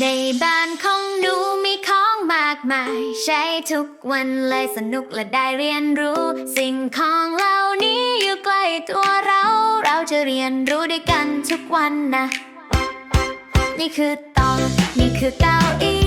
ในบ้านของหนูมีของมากมาย ใช้ทุกวันเลยสนุกและได้เรียนรู้ สิ่งของเหล่านี้อยู่ใกล้ตัวเรา เราจะเรียนรู้ด้วยกันทุกวันนะ นี่คือตอง นี่คือเก้าอี้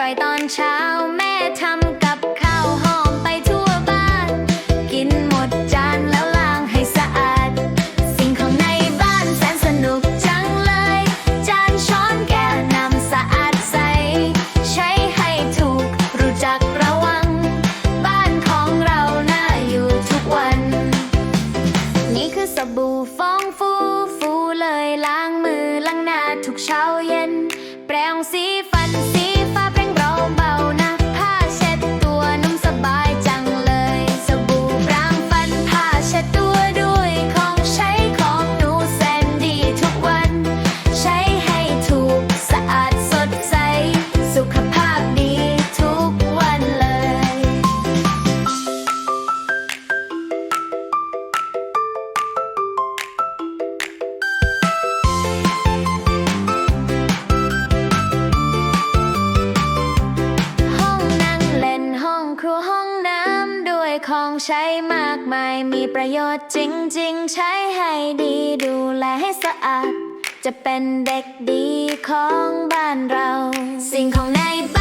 ร่อยตอนเช้าแม่ทำกับข้าวหอมไปทั่วบ้าน กินหมดจานแล้วล้างให้สะอาด สิ่งของในบ้านแสนสนุกจังเลย จานช้อนแก้วนำสะอาดใส ใช้ให้ถูกรู้จักระวัง บ้านของเราน่าอยู่ทุกวัน นี่คือสบู่ฟองฟูฟูเลยล้างมือล้างหน้าทุกเช้าเย็น แปรงสีฟันสี ใช้มากมาย มีประโยชน์จริง ๆ ใช้ให้ดีดูแลให้สะอาด จะเป็นเด็กดีของบ้านเรา สิ่งของในบ้าน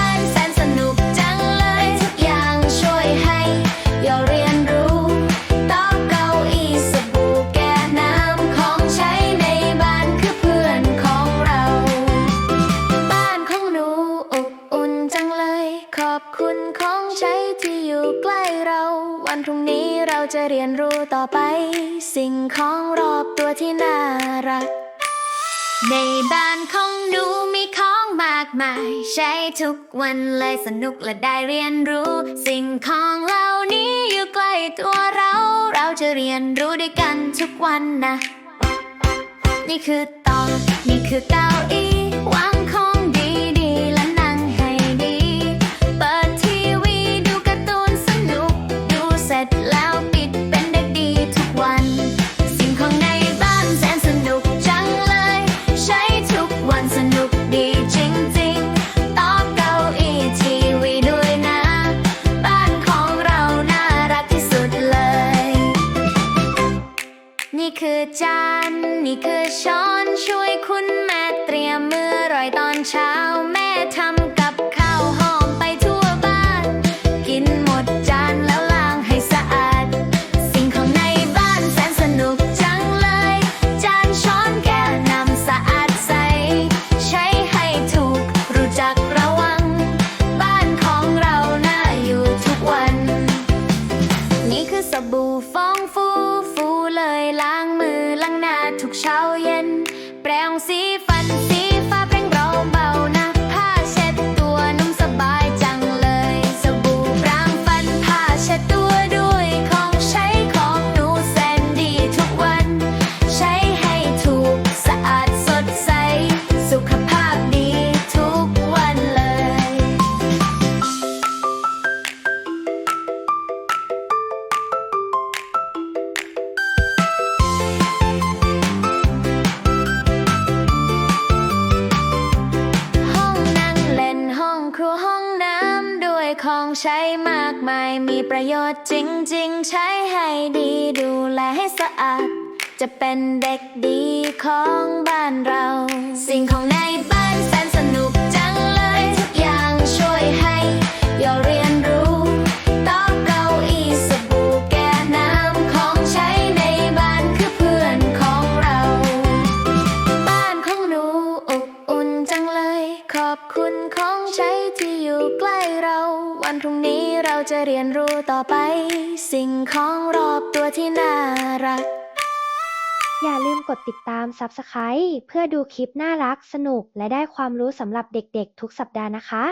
เราจะเรียนรู้ต่อไป สิ่งของรอบตัวที่น่ารัก ในบ้านของหนูมีของมากมาย ใช้ทุกวันเลยสนุกและได้เรียนรู้ สิ่งของเหล่านี้อยู่ใกล้ตัวเรา เราจะเรียนรู้ด้วยกันทุกวันนะ นี่คือตองนี่คือเก้าอี้ นี่คือจานนี่คือช้อนช่วยคุณแม่เตรียมมืออร่อยตอนเช้าแม่ทำ ทุกเช้าเย็น แปรงสีฟันสี ของใช้มากมาย มีประโยชน์จริง ๆ ใช้ให้ดีดูแลให้สะอาด จะเป็นเด็กดีของบ้านเรา สิ่งของในบ้านแสนสนุกจังเลย ทุกอย่างช่วยให้เราเรียนรู้โต๊ะเก้าอี้สบู่แก้น้ำของใช้ในบ้านคือเพื่อนของเรา บ้านของหนูอบอุ่นจังเลย ขอบคุณ รุ่งนี้เราจะเรียนรู้ต่อไป สิ่งของรอบตัวที่น่ารัก อย่าลืมกดติดตาม Subscribe เพื่อดูคลิปน่ารักสนุกและได้ความรู้สำหรับเด็กๆ ทุกสัปดาห์นะคะ